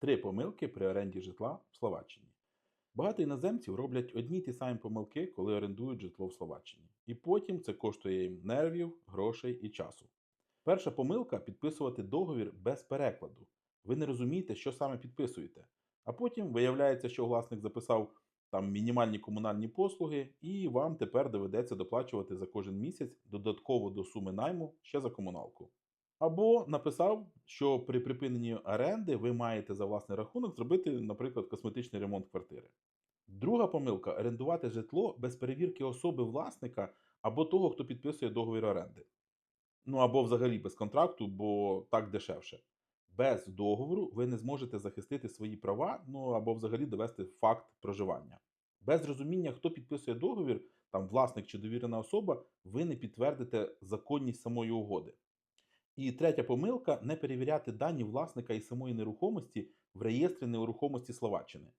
Три помилки при оренді житла в Словаччині. Багато іноземців роблять одні й ті самі помилки, коли орендують житло в Словаччині. І потім це коштує їм нервів, грошей і часу. Перша помилка підписувати договір без перекладу. Ви не розумієте, що саме підписуєте. А потім виявляється, що власник записав там мінімальні комунальні послуги, і вам тепер доведеться доплачувати за кожен місяць додатково до суми найму ще за комуналку. Або написав, що при припиненні оренди ви маєте за власний рахунок зробити, наприклад, косметичний ремонт квартири. Друга помилка орендувати житло без перевірки особи власника або того, хто підписує договір оренди. Ну або взагалі без контракту, бо так дешевше. Без договору ви не зможете захистити свої права, ну або взагалі довести факт проживання. Без розуміння, хто підписує договір, там власник чи довірена особа, ви не підтвердите законність самої угоди. І третя помилка не перевіряти дані власника і самої нерухомості в реєстрі нерухомості Словаччини.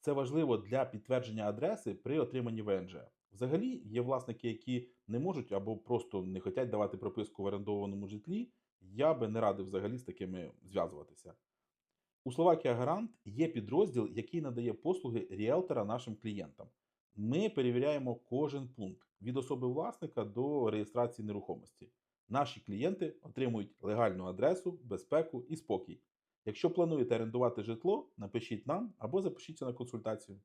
Це важливо для підтвердження адреси при отриманні ВНЖ. Взагалі є власники, які не можуть або просто не хочуть давати прописку в орендованому житлі. Я би не радив взагалі з такими зв'язуватися. У Словакія Гарант є підрозділ, який надає послуги ріелтора нашим клієнтам. Ми перевіряємо кожен пункт від особи власника до реєстрації нерухомості. Наші клієнти отримують легальну адресу, безпеку і спокій. Якщо плануєте орендувати житло, напишіть нам або запишіться на консультацію.